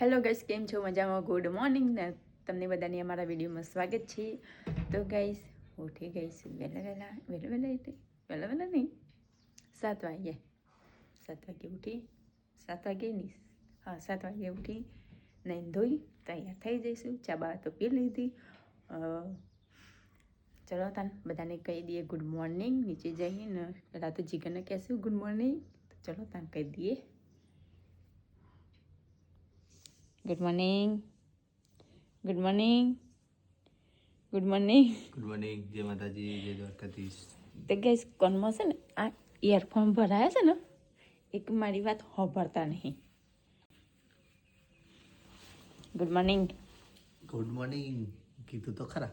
Hello guys, કેમ છો? મજામાં? Good morning. ને તમને બધાની અમારા વિડીયોમાં સ્વાગત છે. તો ગાઈસ, ઉઠી ગઈશ વહેલા વહેલા વહેલા વહેલા એટલે વહેલા વહેલા નહીં. સાત વાગે. સાત વાગે ઉઠી. સાત વાગે નહીં હા, સાત વાગે ઉઠી. નહીં ધોઈ, તૈયાર થઈ જઈશું. ચા બા તો પી લીધી. ચલો તાન, બધાને કહી દઈએ ગુડ મોર્નિંગ. નીચે જઈને પહેલાં તો જીગરને કહેશું ગુડ મોર્નિંગ. ચલો તાન કહી દઈએ. Good morning good morning good morning good morning જય માતાજી જય દ્વારકાધીશ તો ગેસ કોનમાં છે ને આ ઇયરફોન ભરાયા છે ને એક મારી વાત હોભરતા નહીં ગુડ મોર્નિંગ ગુડ મોર્નિંગ કીધું તો ખરા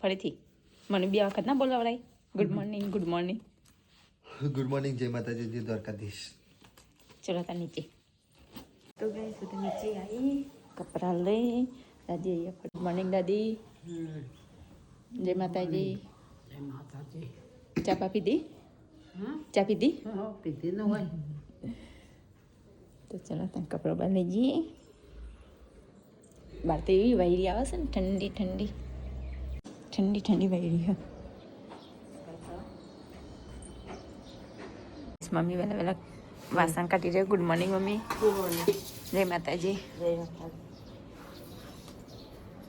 ફરીથી મને બે વખત ના બોલાવડાય good morning good morning good morning જય માતાજી જય દ્વારકાધીશ ચલો તા નીચે તો ગઈ સુધી નીચે આવી કપડાં લઈ દાદી અહીંયા ગુડ મોર્નિંગ દાદી જય માતાજી જય માતાજી ચા પા પીધી હા ચા પીધી હા પીધી ન હોય તો ચલો તમે કપડો બાંધી જઈએ બહાર તો એવી વાયરી આવે છે ને ઠંડી ઠંડી ઠંડી ઠંડી વાયરી હા મમ્મી વહેલા વહેલા વાસણ કાઢી રહ્યો ગુડ મોર્નિંગ મમ્મી. જય માતાજી.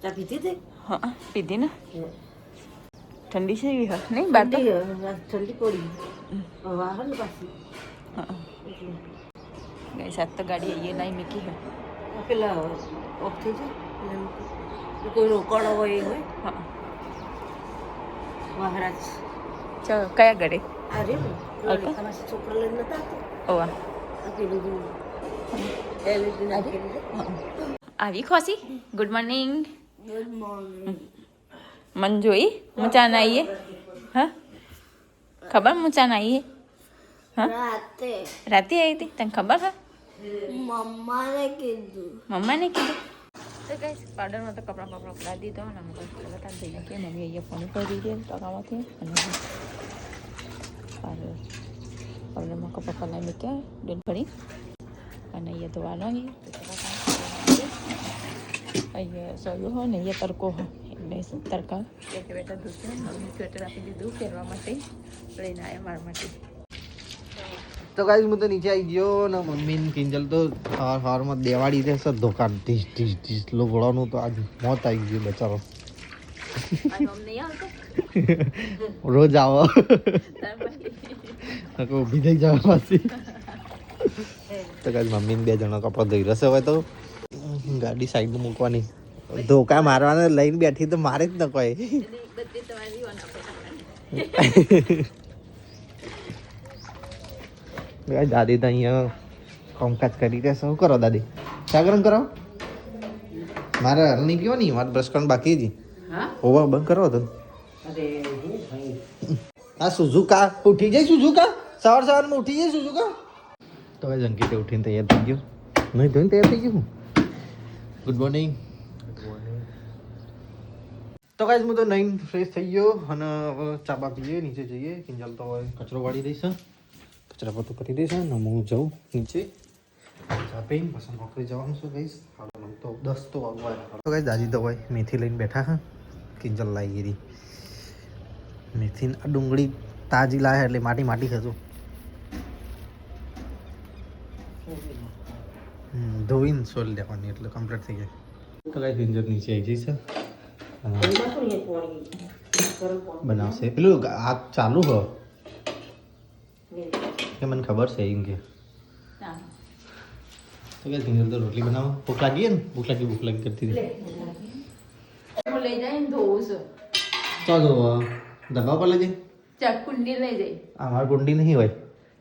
ચા પીધી હતી? હા પીધી ને. ઠંડી છે એવી હા નહીં? બાર ઠંડી પડી. વાહન પાછી. હા ગઈ સાત તો ગાડી આવીએ નહીં મૂકી હે. પેલા ઓફ થઈ જાય? કોઈ રોકડો હોય એ હોય? હા. મહારાજ ચલો કયા ગાડી આ રે ને? Okay. તમારા છોકરા નતા આવતા? ઓવા. આવી ખોસી? Good morning Good morning. મન જોઈ મુચાન આવીએ હા? ખબર મુચાન આવીએ હા? રાતે. રાતે આવી હતી? તને ખબર હા? મમ્માને કીધું. મમ્માને કીધું? તો કઈ પાવડરમાં તો કપડાં કપડાં ઉપડા દીધો અને અમે કલાકાર થઈ મમ્મી અહીંયા ફોન કરી દે ટકામાંથી અને મૂક્યા ડોલ ભરી અને અહીંયા ધોવાનો નહીં અહીંયા સોયું હોય ને અહીંયા તડકો હોય એટલે તડકા. બેઠા બેઠા દૂધ મમ્મી સ્વેટર આપી દીધું પહેરવા માટે. લઈને આવ્યા મારા માટે. તો ગાઈસ હું તો નીચે આવી ગયો ને મમ્મી કિંજલ તો હાર સવાર દેવાડી દે રહેશે દુકાન ટીસ ટીસ ટીસ લોગડાનું તો આજ મોત આવી ગયું બચારો. નહીં આવતો? રોજ આવો. ઊભી ઊભી થઈ જવા પાછી. તો ગાઈસ મમ્મીને બે જણા કપડા ધોઈ રહેશે હવે તો. ગાડી સાઈડ મૂકવાની. ધોકા મારવાને લઈને બેઠી તો મારે જ ન કોઈ દાદી તો અહીંયા કામકાજ કરી રહ્યા શું કરો દાદી? ચા ગરમ કરો? મારે હરણી કયો નહીં મારે બ્રશ કરવાનું બાકી જ હોવા ઓવા બંધ કરો તો. આ સુઝુકા ઉઠી જઈ સુઝુકા સવાર સવારમાં ઉઠી જઈ સુઝુકા તો હવે અંકિતે ઉઠીને તૈયાર થઈ ગયો. નહીં ધોઈને તૈયાર થઈ ગયું ગુડ મોર્નિંગ તો ગાઈસ હું તો નહીં ફ્રેશ થઈ ગયો અને હવે ચા પીએ નીચે જઈએ. કિંજલ તો હવે કચરો વાળી દઈશ કચરા પોતું કરી દઈશ અને હું જાઉં નીચે. ચા પીને પછી નોકરી જવાનું છું ગઈશ હાલો તો દસ તો વાગવા તો ગાઈસ દાદી તો હોય મેથી લઈને બેઠા, હા. કિંજલ લાવી ગઈ મેથી આ ડુંગળી તાજી લાવે એટલે માટી માટી ખતું ધોઈને સોલ લેવાની એટલે કમ્પ્લીટ થઈ જાય. તો કાંઈ કિંજલ નીચે આવી જઈશ બનાવશે. પેલું આ ચાલુ હો? કે મને ખબર છે એમ કે. તો કે કિંજલ તો રોટલી બનાવો. ભૂખ લાગી ને? ભૂખ લાગી ભૂખ લાગી કરતી હતી હું લઈ જાય ધોવું છું તો જો દબા પર લઈ ચા કુંડી લઈ જાય અમાર મારી કુંડી નહીં હોય.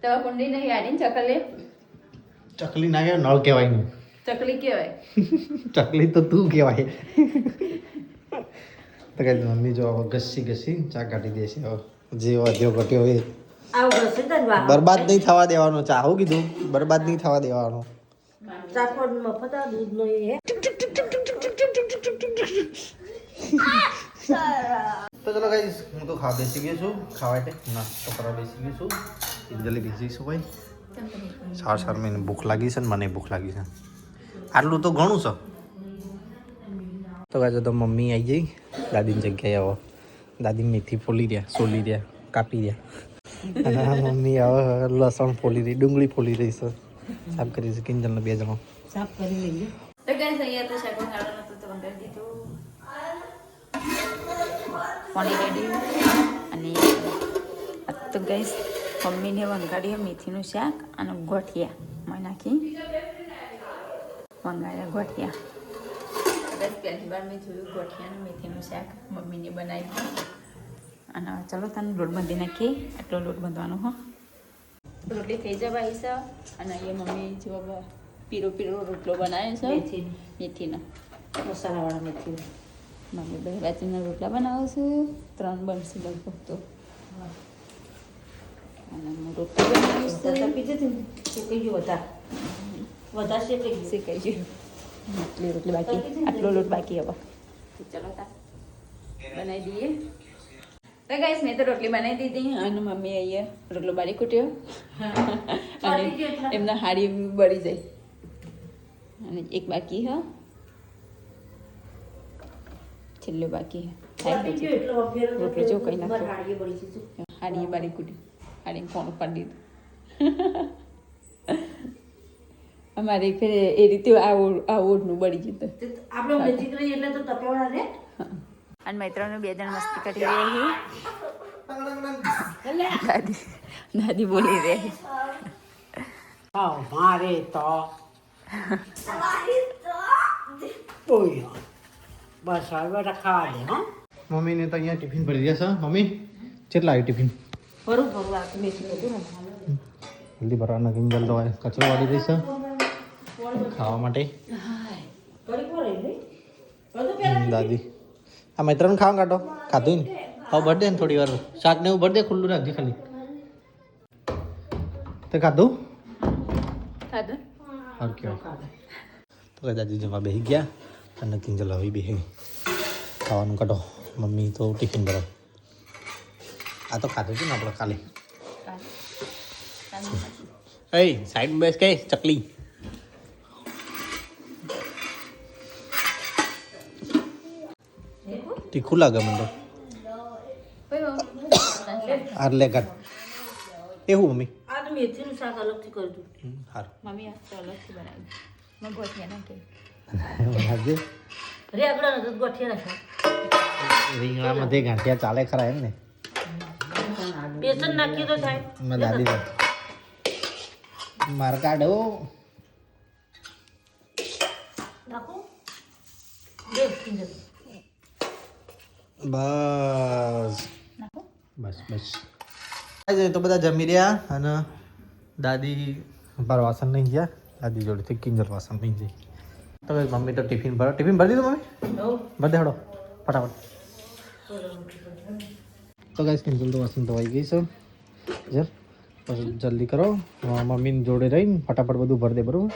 તવા કુંડી નહીં આડીને ચકલી ચકલી ના કહેવાય નળ કહેવાય નહીં ચકલી કહેવાય. ચકલી તો તું કહેવાય. તો કઈ મમ્મી જો હવે ઘસી ઘસી ચા કાઢી દેશે હવે જે વધ્યો ઘટ્યો એ. બરબાદ નહીં થવા દેવાનો ચા હું કીધું? બરબાદ નહીં થવા દેવાનો. દૂધનો એ તો ચલો ગાઈસ હું તો ખા બેસી ગયો છું. ખાવા માટે નાસ્તો કરવા બેસી ગયો છું. અંજલિ બેસી છું ભાઈ? સાર સાર મને ભૂખ લાગી છે ને મને ભૂખ લાગી છે. આટલું તો ઘણું છે. તો ગાજો તો મમ્મી આવી જઈ દાદીની જગ્યાએ આવો. દાદી મેથી ફોલી રહ્યા સોલી રહ્યા કાપી રહ્યા. અને મમ્મી હવે લસણ ફોલી રહી ડુંગળી ફોલી રહી છે. સાફ કરી છે કિંજલને બે જણો. સાફ કરી લઈએ. તો ગાઈસ અહીંયા તો શાક બનાવવાનું નતો તો વઘારી દીધું પાણી રેડી અને તો ગઈશ મમ્મીને વંગાડીએ મેથીનું શાક અને ગોઠિયા. માં નાખી. વંગાડ્યા ગોઠિયા. બસ પહેલી વાર મેં જોયું ગોઠિયાનું મેથીનું શાક મમ્મીને બનાવ્યું. અને ચલો તને લોટ બાંધી નાખીએ. આટલો લોટ બાંધવાનો હો. રોટલી થઈ જવા આવી છે. અને અહીંયા મમ્મી જો પીરો પીરો રોટલો બનાવ્યો છે. મેથીનો. મસાલાવાળા મેથી મમ્મી બે બાજુના રોટલા બનાવું છું. ત્રણ બનશે લગભગ તો. અને હું રોટલી બનાવીશ. શેકાઈ ગયું શેકાઈ આટલી રોટલી બાકી. આટલો લોટ બાકી હવે. ચલો તા. બનાવી દઈએ. તો ગાઈસ મેં તો રોટલી બનાવી દીધી. અને મમ્મી અહીંયા રોટલો બારી કૂટ્યો અને એમના હાડી બળી જાય. અને એક બાકી હ. છેલ્લો બાકી રોટલી જો કઈ નાખ્યો. હારી હાડીએ બારી કૂટી. હાડી ફોન ઉપાડી દીધું. અમારે ફેર એ રીતે આવો આ ઓઢનું બળી જતું તે. આપણે નજીક રહીએ એટલે તો તપેવાળા રે. અને મૈત્રોને બે જણ મસ્તી કરી રહી દાદી દાદી બોલી રહી હા મારે તો. ઓય બસ હવે રખાવા ખાવા દે હા. મમ્મીને તો અહીંયા ટિફિન ભરી રહ્યા છે મમ્મી. કેટલા આવી ટિફિન? ભરું ભરું આ મેથી બધું ને. જલ્દી ભરવાના કિંજલ તો હોય કચરો વાળી દઈશ ખાવા માટે. દાદી. આ મૈત્રને ખાવા કાઢો. ખાધું ને? હવે ભર દે ને થોડી વાર. શાક ને એવું ભર દે ખુલ્લું રાખજે ખાલી. તે ખાધું? ખાધું. ઓકે તો દાદી જમવા બેસી ગયા. અને કિંજલ હવે બેસી ખાવાનું કાઢો મમ્મી તો ટિફિન ભરાવ આ તો ખાધું છે ને આપણે કાલે એ સાઈડ બેસ કે ચકલી તીખું લાગે મને તો આર લે કાઢ એવું મમ્મી આ તો મેથીનું શાક અલગથી કરી દઉં મમ્મી આ તો અલગથી બનાવી મેં ગોઠિયા નાખી બનાવજે રે આગળ નથી ગોઠિયા નાખ્યા રીંગણામાં તે ગાંઠિયા ચાલે ખરા એમ ને બેસન નાખીએ તો થાય મેં દાદી માર કાઢો નાખું દે કિંજલ. બસ નાખો બસ બસ આજે તો બધા જમી રહ્યા અને દાદી બાર વાસણ લઈ ગયા દાદી જોડેથી કિંજલ વાસણ લઈ જઈ તો ભાઈ મમ્મી તો ટિફિન ભરો. ટિફિન ભરી દીધું મમ્મી. ભરી દેડો ફટાફટ. તો ગાઈસ કિંજલ તો વસંત ધોવાઈ ગઈ છે? જર. પછી જલ્દી કરો. મમ્મીની જોડે રહીને ફટાફટ બધું ભરી દે બરોબર?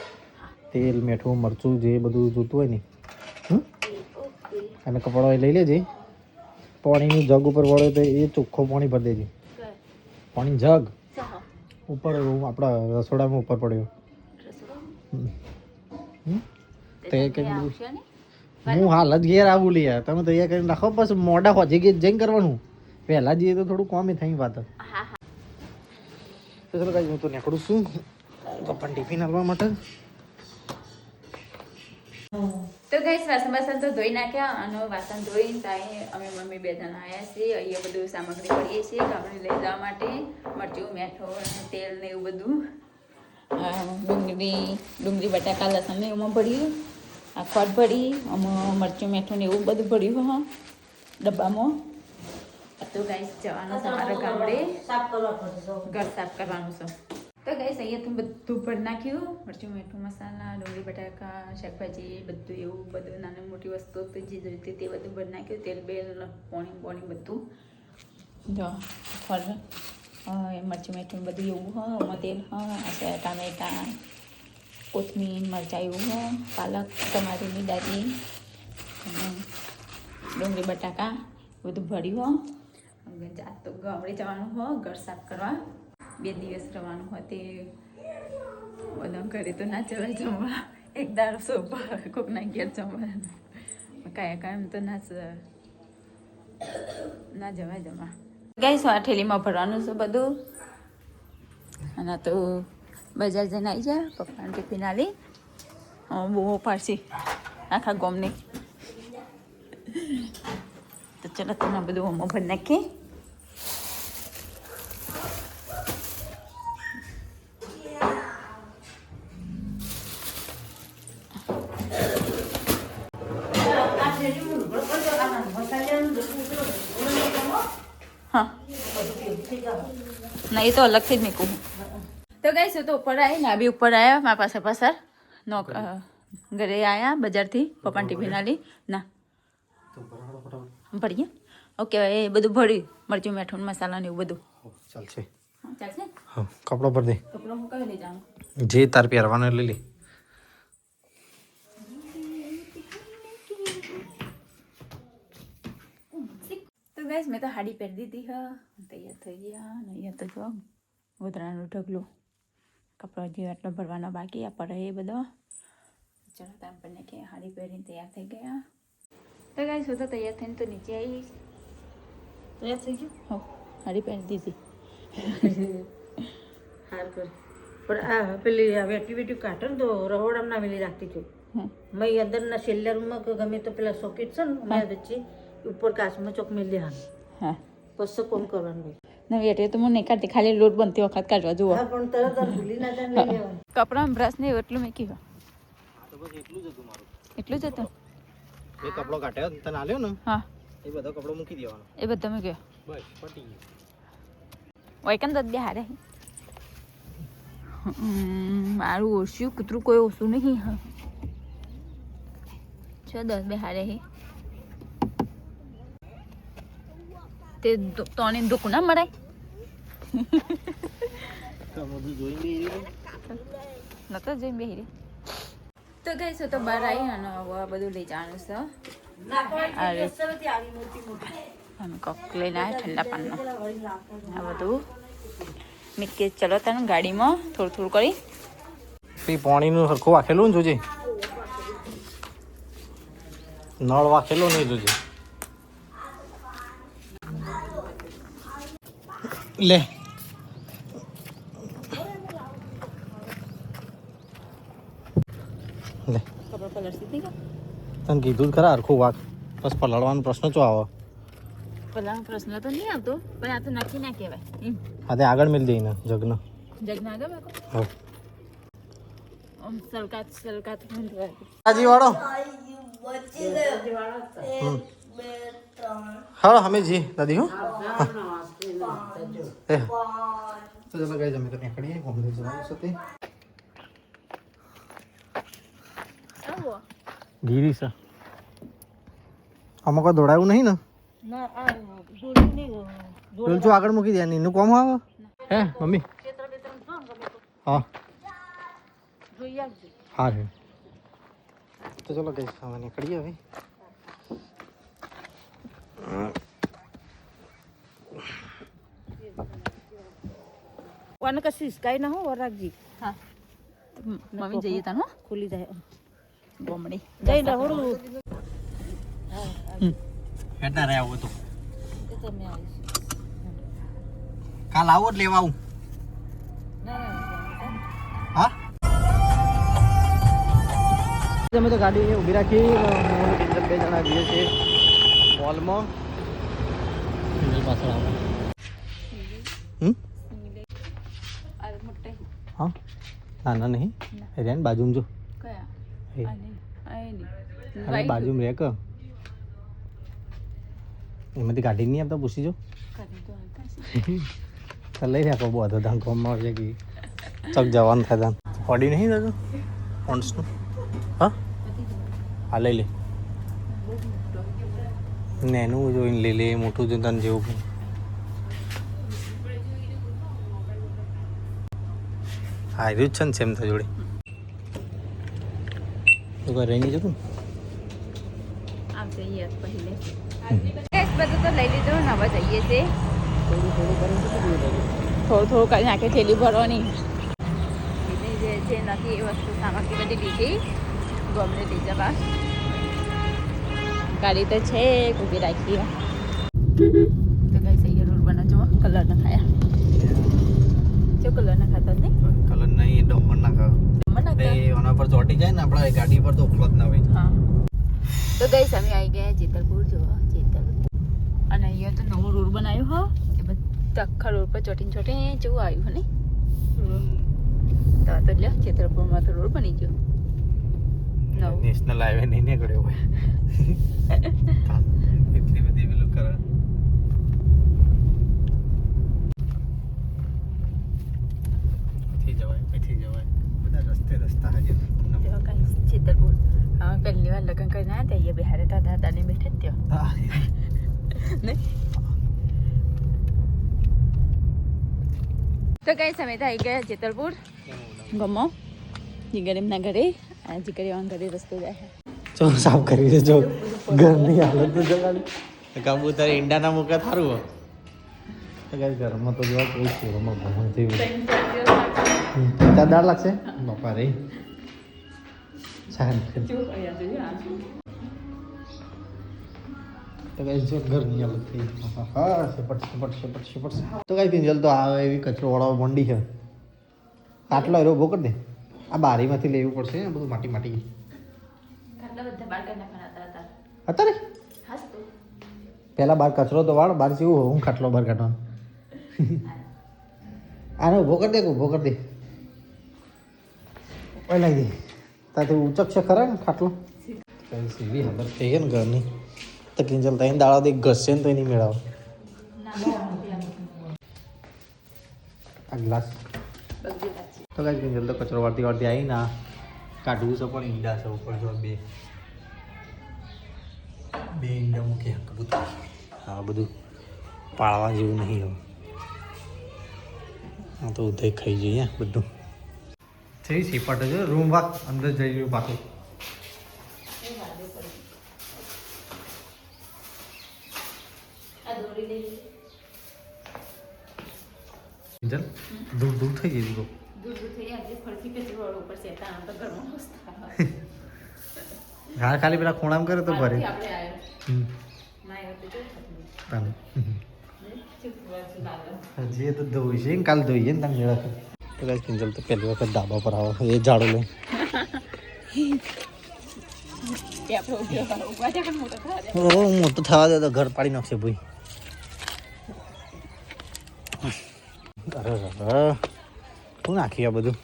તેલ મીઠું મરચું જે બધું જોતું હોય ને? અને કપડો એ લઈ લેજે. પાણીનું જગ ઉપર વળે તો એ ચોખ્ખો પાણી ભરી દેજે. પાણી જગ? ઉપર આપણા રસોડામાં ઉપર પડ્યો. હમ. તે ને? હું હાલ જ ઘેર આવું લે. તમે તૈયાર કરીને રાખો. બસ મોડા હોજે કે જઈને કરવાનું. પહેલા જઈએ તો થોડું કોમે થઈ વાત. તો ચલો કાંઈ હું તો નીકળું છું. પપ્પાને ટિફિન આપવા માટે. તો ગઈશ વાસણ બાસણ તો ધોઈ નાખ્યા. અને વાસણ ધોઈને તાઈ અમે મમ્મી બે જણા આવ્યા છીએ. અહીંયા બધું સામગ્રી કરીએ છીએ ગામડે લઈ જવા માટે. મરચું મેઠો તેલ ને એવું બધું. ડુંગળી ડુંગળી બટાકા લસણ ને એમાં ભર્યું આ ખોટ ભરી આમાં મરચું મેઠું ને એવું બધું ભર્યું હા ડબ્બામાં. તો ગાઈસ જવાનું છે મારા ગામડે. ઘર સાફ કરવાનું છે. તો ગાઈસ અહીંયાથી બધું ભરી નાખ્યું. મરચું મીઠું મસાલા ડુંગળી બટાકા શાકભાજી બધું એવું બધું નાની મોટી વસ્તુ તો જે જોઈતી તે બધું ભરી નાખ્યું. તેલ બેલ પોણી પોણી બધું. જો ફળ મરચું મીઠું બધું એવું હા તેલ હા ટામેટા કોથમીર, મરચાં એવું હ પાલક ટમાટરની દાદી, અને ડુંગળી, બટાકા બધું ભર્યું હો. જાત તો ગામડે જવાનું હો, ઘર સાફ કરવા. બે દિવસ રહેવાનું હોય તે બધા ઘરે તો ના ચલાય જમવા. એક દાડો સોપા કોકના ઘેર જમવાનું. કાંઈ કાંઈ તો ના ના જવાય જમા ગઈ આઠેલીમાં ઠેલીમાં ભરવાનું છે બધું. અને તો બજાર જઈને આવી જા, પપ્પાને ટિફિન આલી. બહુ પાડશી આખા ગોમની. તો ચલો, તમે બધું આમાં ભરી નાખીએ હા. ના, એ તો અલગથી જ મૂકું. તો ગઈ તો ઉપર આવી ને આ બી ઉપર આવ્યા મારા પાસે પાછળ નો અ, ઘરે આવ્યા બજારથી પપ્પાને ટિફિન આલી. ના. તો બરાબર ફટાફટ. ભરીએ ઓકે એ બધું ભર્યું મરચું મીઠું ને મસાલા ને એવું બધું. ચાલશે. હા, ચાલશે? હા કપડો ભર દે. કપડો હું કઈ લઈ જાઉં? જે તાર પહેરવાનો લઈ લે. તો ગઈશ મેં તો હાડી પહેરી દીધી હા. તૈયાર થઈ ગયા અને અહીંયા તો જો ગોધરાનું ઢગલું. કપડો જે આટલો ભરવાનો બાકી આ પડે એ બધો. ચલો તો આપણને કે હાડી પહેરીને તૈયાર થઈ ગયા. તો ગાઈશ શું તો તૈયાર થઈને તો નીચે આવી તૈયાર થઈ ગયું? હો હાડી પહેરી દીધી. હાર કર. પણ આ પેલી વેટી વેટી કાઢો ને તો રહોડામાં મેલી રાખતી છું. મેં અંદરના છેલ્લા રૂમમાં ગમે તો પેલા સોકેટ છે ને મેં વચ્ચે ઉપર કાચમાં ચોક મેલી હા હા. પછી કોમ કરવાનું ભાઈ નવી એટલે તો મને કાઢતી. ખાલી લોટ બનતી વખત કાઢવા જુઓ. હા પણ તરત ભૂલી ના જાય ને કપડાં બ્રશ ને એટલું મેં કીધું. તો એટલું જ હતું? મારું એટલું જ હતું એ કપડો કાઢ્યો તને આલ્યો ને? હા. એ બધો કપડો મૂકી દેવાનો. એ બધા મેં ગયો બસ પટી ગયું. વૈકન તો બે હારે મારું ઓછું કૂતરું કોઈ ઓછું નહીં હા. છ દસ બે હારે હે. તે તોને દુઃખ ના મરાય તો બધું જોઈ બી નતો તો ગઈ છે તો બહાર આવી અને આ બધું લઈ જવાનું છે અમે કોક લઈને આવ્યા ઠંડા પાનનો. આ બધું. મેં કે ચલો તને ગાડીમાં થોડું થોડું કરી. પછી પાણીનું સરખું વાખેલું ને જોજે? નળ વાખેલો નહીં જોજે. લે. લે. તને કીધું ખરા હરખું વાક. બસ પલળવાનો પ્રશ્ન ચો આવો? પેલા પ્રશ્ન તો નહીં આવતો પણ આ તો નક્કી ના કહેવાય. એમ. હા તે આગળ મેળ દઈને જગનો. જગના આગળ બાકો હા. સલકાત સલકાત મૂંઝવાય. રાજી વાળો હાલો અમે જી દાદી હું? એ. તો ચલો ગાઈસ અમે તો નીકળીએ ઘૂમને જવાનું આવો ગીરી સા આમાં કોઈ દોડાયું નહીં ને? ના આ જોડ્યું નહીં ડોલચું આગળ મૂકી દે એનું. કોમ આવે? હે મમ્મી? હા. જોઈ આવજો. હા છે. તો ચલો ગઈ અમે નીકળીએ હવે. કોને કશી સ્કાય ના હો વરાગજી હા મમ્મી જઈએ તાનો ખુલી જાય ગોમડી જઈ રહોડું હેડના રહ્યા આવું તો એ તમે આવીશ કાલ આવો જ લેવા આવું હા અમે તો ગાડી ઊભી રાખી હું બે જણા જઈએ છીએ મોલમાં પાછળ આવો હમ હા. નાના નહીં. રેન બાજુમાં જો. અરે બાજુમાં રે કે એમાંથી કાઢી નહીં આપતા પૂછી જો. તો. લઈ રાખો બહુ હતો ધાન કોમમાં આવશે કે ચક જવાનું થાય ધાન ઓડી નહીં દાદા? પોન્ટ્સનું હા? હા લઈ લે. નેનું જોઈને લઈ લે મોટું જોઈને તને જેવું હા રહ્યું છે ને સેમ તો જોડે. તો કોઈ રહી નહીં જતું? બધું તો લઈ લીધું, ને હવે જઈએ છે થોડું થોડું કરીને આખી થેલી ભરવાની. જે નથી એ વસ્તુ સામગ્રી બધી લીધી. ગમે લઈ જવા. ગાડી તો છે ઊભી રાખી તો કઈ સહી રોડ બના જો કલર ના ખાયા જો કલર ના ખાતા નહીં કલર નહીં ડોમર નાખો મને એ ઓના પર ચોટી જાય ને આપણા ગાડી પર તો જ ના હોય. હા. તો ગઈ અમે આવી ગયા જેતલપુર જોવા જેતલપુર અને અહીંયા તો નવો રોડ બનાવ્યો હો. એ બધા આખા રોડ પર ચોટીને ચોટે જેવું આવ્યું ને? તો તો લ્યો જેતલપુરમાં તો રોડ બની ગયો. નવું. નેશનલ હાઈવે નહીં નીકળ્યો હોય. એટલી બધી પેલું કરે. જવાય પછી જવાય. બધા રસ્તે રસ્તા હજુ જેતલપુર અમે પહેલી વાર લગ્ન કરીને આવ્યા ત્યાં અહીંયા બિહારે દાદા દાદાને બેઠા જ ત્યાં તો કઈ સમય થાય ગયા જેતલપુર ગમો જીગર એમના ઘરે આ જીગર એવા ઘરે રસ્તો જાય છે ચો સાફ કરી દે જો ઘરની હાલત તો જગાડી કબૂતર ઈંડાના મૂકે થારું હો તો ગાઈસ ઘરમાં તો જોવા કોઈ શેરોમાં ભણવા જેવું ચાર દાળ લાગશે બાપા રે ચાલ તો ગાઈસ જો ઘરની તો આવે એવી કચરો વાળવા મંડી છે. આટલો એરો ઊભો કરી દે. આ બારીમાંથી લેવું પડશે ને બધું માટી માટી. હતા પહેલાં બહાર કચરો તો વાળ, બાર જેવું હું ખાટલો બાર કાઢવાનો. આને ઊભો કરી દે ઊભો કરી દે. ઓય દે. તાથી ઊંચક છે ખરા ને ખાટલો? સીવી હાલત થઈ છે ને ઘરની. તો કિંજલ તઈને દાળો દે ઘસે ને તો નહીં મેળાવો. આ ગ્લાસ. તો કાંઈ કિંજલ તો કચરો વાળતી વાળતી આવી ના કાઢવું છે પણ ઈંડા છે ઉપર જો બે. બે ઈંડા મૂક્યા કબૂતર. હા બધું પાળવા જેવું નહીં હવે. આ તો ઉધઈ ખાઈ જઈએ બધું. થઈ સીપાટ છે. રૂમ વાક અંદર જઈ રહ્યું પાછું આ દોરી દૂર થઈ ગઈ દીકો દૂર દૂર થઈ આજે ફરતી કચરો વાળો ઉપર છે ત્યાં તો ઘરમાં મસ્ત હા ખાલી પેલા ખૂણામ કરે તો ભરે. આપણે આવ્યો. ના આવ્યો તો થતું તાને. એ તો ધોઈ છે ને કાલ ધોઈએ ને તમે મેળા તો કિંજલ તો પહેલી વખત ધાબા પર આવો એ ઝાડો પણ મોટો થવા દે તો ઘર પાડી નાખશે ભાઈ. અરે શું નાખ્યું આ બધું?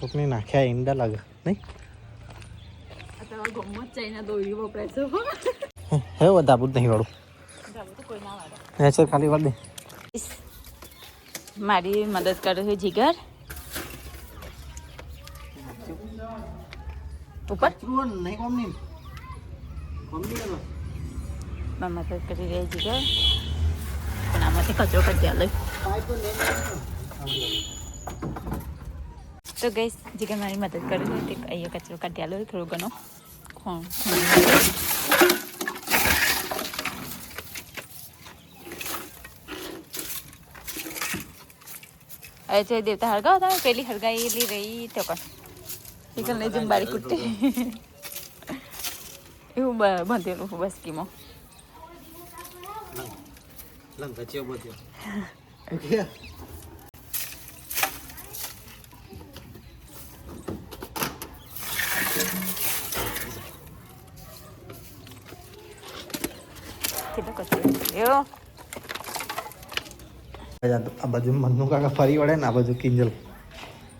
કોકને નાખ્યા ઈંડા લાગે, નહીં? હો વધારે જ નહીં વાળું. કોઈ ના વાળે. નેચર ખાલી વાળ દે. મારી મદદ કરે છે જીગર. ઉપર. મદદ કરી રહ્યા જીગર. પણ આમાંથી કચરો કરી લઈ તો ગઈ જીગર મારી મદદ કરી દે અહીંયા કચરો કાઢી આલો, થોડો ઘણો. ખૂણ. તે દેવતા હળગાવ તમે પેલી હળગાયેલી રહી તો કણ એ કણ લઈ જમ બારી કુટ્ટી એવું બાંધેલું બસ કીમો કેટલો કચરો આ બાજુ મનનું કાકા ફરી વળે ને આ બાજુ કિંજલ.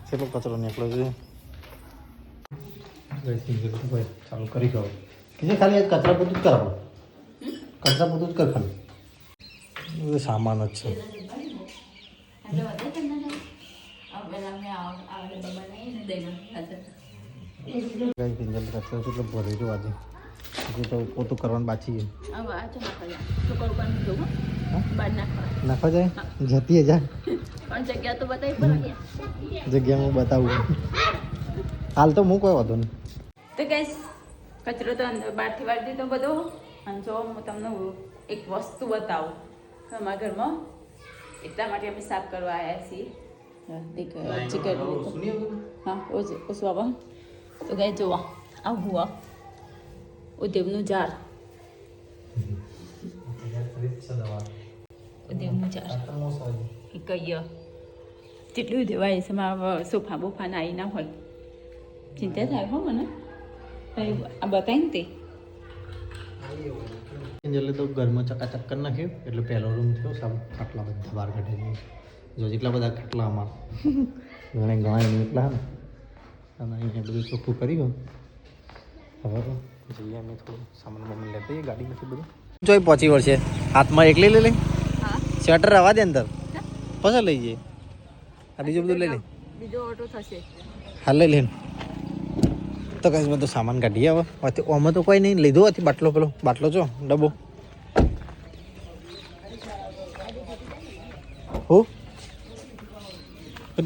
કેટલો કચરો નીકળ્યો છે. કિંજલ તો ભાઈ ચાલુ કરી કહો કિંજલ ખાલી કચરા બધું જ કરાવો. કચરા બધું જ કર ખાલી. સામાન જ છે. કિંજલ કચરો કેટલો ભરી રહ્યો આજે. હજુ તો પોતું કરવાનું બાકી છે. નાખવા. જાય? જતી જા જગ્યા તો બતાવી જગ્યા હું બતાવું. હાલ તો હું કોઈ વાંધો નહીં. તો કઈશ કચરો તો અંદર બહારથી વાળી દીધો બધો. અને જો હું તમને એક વસ્તુ બતાવું. અમારા ઘરમાં એટલા માટે અમે સાફ કરવા આવ્યા છીએ. ચિકન હા ઓછું ઓછું આવા. તો કઈ જોવા આ હુઆ ઉદ્યોગનું ઝાડ. ઉદ્યોગનું ઝાડ કહીએ જેટલું દેવાય એમાં સોફા બોફા ના આવી ના હોય. ચિંતા થાય હો મને. આ બતાવી ને તે. એટલે તો ઘરમાં ચકાચક કરી નાખ્યું એટલે પહેલો રૂમ થયો સાબ ખાટલા બધા બહાર કાઢી જો જેટલા બધા ખાટલા અમારા ઘણે ઘણા એમ એટલા ને. અને અહીંયા બધું ચોખ્ખું કર્યું હવે તો જઈએ અમે થોડું સામાન બમાન લેતા જઈએ ગાડીમાંથી બધું. જોઈ પહોંચી વળશે. હાથમાં એકલી લઈ લે સ્વેટર આવા દે અંદર. પછી લઈ જઈએ. આ બીજું બધું લઈ લે. બીજો ઓટો થશે. હાલ લઈ લે. તો કઈ બધું સામાન કાઢીએ હવે હોથી ઓમાં તો કોઈ નહીં. લીધું હતી બાટલો પેલો. બાટલો છો? ડબ્બો. હો?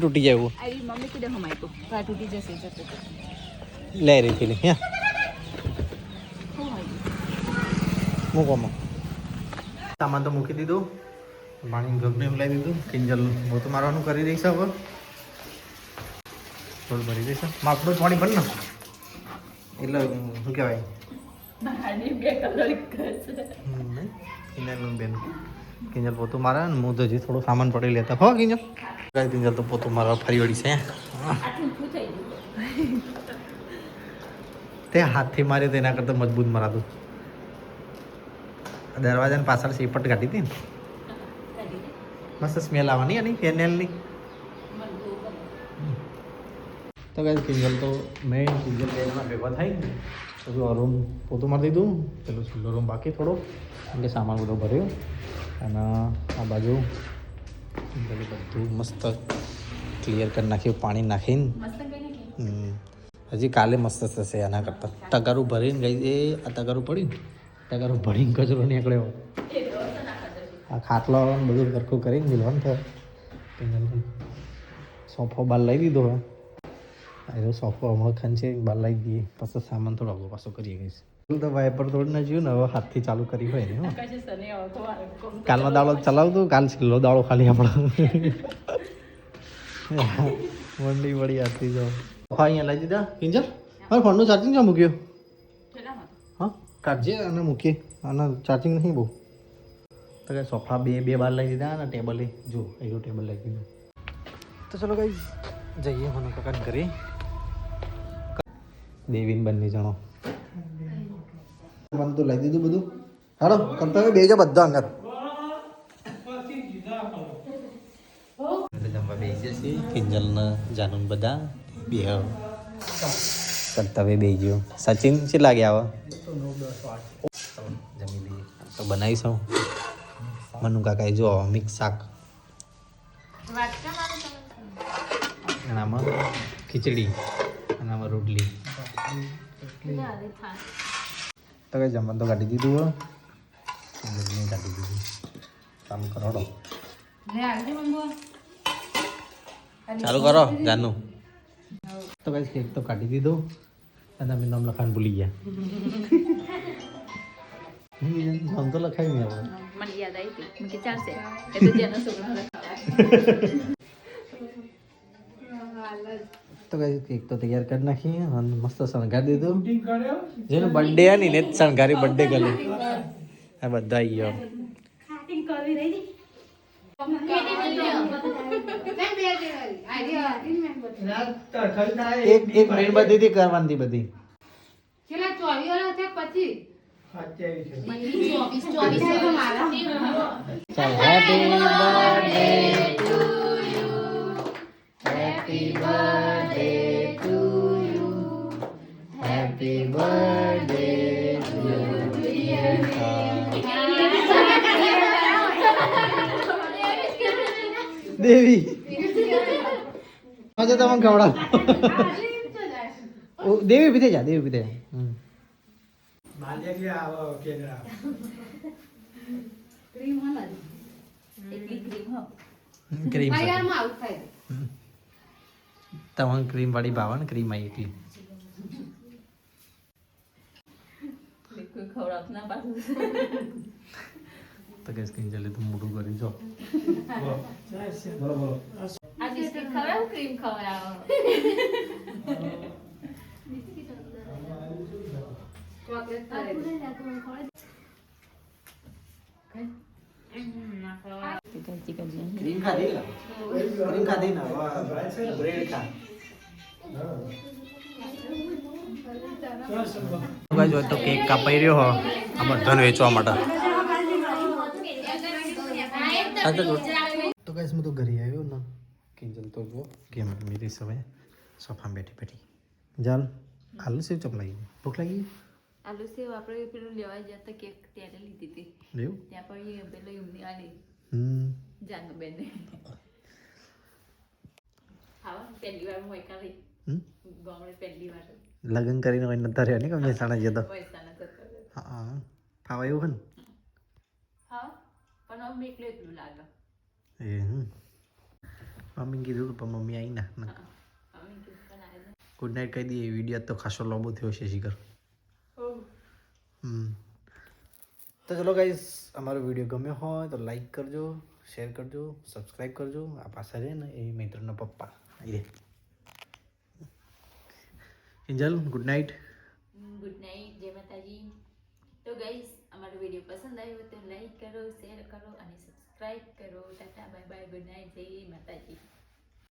તૂટી જાય એવું. મમ્મી કીધે હમાય તો તૂટી જશે લે રહી પેલી હે. મૂકોમાં સામાન તો મૂકી દીધું. પાણી ગગને એમ લાવી દીધું. કિંજલ મોતું મારવાનું કરી દઈશ હવે. થોડું ભરી દઈશ માપનું પાણી ભર ને. એટલે શું કહેવાય? કિંજલ બેન. કિંજલ પોતું મારે ને હું તો હજી થોડો સામાન પડી લેતા. હો કિંજલ. તો પોતું મારવા ફરી વળી છે. તે હાથથી માર્યો તો એના કરતાં મજબૂત મરાતું. દરવાજાની પાછળ સીપટ કાઢી હતી ને. મસ્ત સ્મેલ આવવાની એની ફેનેલની તો કઈ કિંજલ તો મેં કિંજલ બે ભેગા થાય પછી રૂમ પોતું મારી દીધું પેલું છેલ્લો રૂમ બાકી થોડો કે સામાન બધો ભર્યો. અને આ બાજુ બધું મસ્ત ક્લિયર કરી નાખ્યું પાણી નાખીને. હજી કાલે મસ્ત થશે એના કરતાં. તગારું ભરીને ગઈ એ આ તગારું પડ્યું ને, તગારું ભરીને કચરો નીકળ્યો. આ ખાટલો બધું સરખું કરીને મિલવાનું થયો સોફો બહાર લઈ દીધો હવે. આ સોફો હમણાં ખંચે બહાર લઈ દઈએ પછી સામાન થોડો અગો પાછો કરીએ ગઈશ તો વાઇપર થોડી ના જોયું ને હવે હાથથી ચાલુ કરી હોય ને કાલનો દાડો ચલાવતું કાલ છેલ્લો દાડો ખાલી આપણો મંડી વળી આતી જો. હા અહીંયા લઈ દીધા. કિંજલ હા ફોનનું ચાર્જિંગ ક્યાં મૂક્યું? હા કાઢજે અને મૂકીએ. આના ચાર્જિંગ નહીં બહુ. તો સોફા બે બે બાર લઈ દીધા અને ટેબલ જો એવું ટેબલ લઈ દીધું તો ચલો કઈ જઈએ મને પકડ ઘરે. દેવીન બંને જણો. મને તો લઈ દીધું બધું. હાલો કરતા તમે બે જો બધા અંગત જમવા બે જશે કિંજલના જાનુન બધા બે કરતા હોય બે ગયો સચિન શું લાગે આવા? જમી લઈએ. તો બનાવીશું. મનુ કાકા જો મિક્સ શાક. અને આમાં ખીચડી અને આમાં રોટલી. તો કઈ જમવાનું તો કાઢી દીધું હોય કિંજલને કાઢી દીધું. કામ કરોડો ચાલુ કરો જાનું. તો કઈ કેક તો કાઢી દીધો. અને અમે નામ લખાણ ભૂલી ગયા. નામ તો લખાય નહીં હવે. મને યાદ આવી હતી. કીધું ચાલશે. એ તો જેના છોકરા તો કઈ કેક તો તૈયાર કરી નાખી અને મસ્ત શણગારી દીધું. જેનો બર્થડે આની ને શણગારી બર્થડે કરી. આ બધા આવી ગયો. એક એક મીણબત્તી થી કરવાની So happy birthday to you. Happy birthday to you. Happy birthday to you, dear দেবী মজা তেমন খাওয়া দেবী পিঠে যা দেবী পিঠে যা হুম જા દેવી પીતે ક્રીમ હમ. એટલી ક્રીમ હો. ક્રીમ તમને ક્રીમ વાળી ભાવે ને ક્રીમ આવી એટલી. કોઈ ખવડાવતું ના પાછું તો કે સ્કીન જલ્દી તો મોટું કરી જો. આ બિસ્કિટ બિસ્કિટ ખવડાવો ક્રીમ ખવડાવો? ક્રીમ ખાધી ક્રીમ ખાધી ને બ્રેડ ખા ગાઈસ તો કેક કાપાઈ રહ્યો હો આ બધાને વેચવા માટે તો ગાઈસ હું તો ઘરે આવ્યો ને, કિંજલ તો જો ગેમ મેરી સમય સોફામાં બેઠી બેઠી. જાલ આલુ સેવ લાગી ભૂખ લાગી? આલુ સેવ આપણે પેલું લેવા જતા કેક ત્યારે લીધી હતી. એવું? ત્યાં પણ એ પેલો એમની વાળી હમ. જાનુ બેન પહેલી વાર મોયકા લઈ હમ? ગામડે પહેલી વાર. લગ્ન કરીને કોઈ નતા રહ્યા ને કે મહેસાણા જતો હા ફાવા એવું ને? હા પણ અમે એકલું એકલું લાગે. એ હમ. મમ્મી કીધું પણ મમ્મી આવી ના. ગુડ નાઇટ કહી દઈએ વીડિયો તો ખાસો લાંબો થયો છે શિખર. તો ચલો ગાઈસ અમારો વીડિયો ગમ્યો હોય તો લાઈક કરજો શેર કરજો સબસ્ક્રાઈબ કરજો. આ પાછા રહે ને એ મિત્રનો પપ્પા. એ Kinjal good night good night જય માતાજી. તો ગાઈસ અમારો વીડિયો પસંદ આવ્યો તો લાઈક કરો શેર કરો અને સબસ્ક્રાઈબ કરો. Tata bye bye good night જય માતાજી.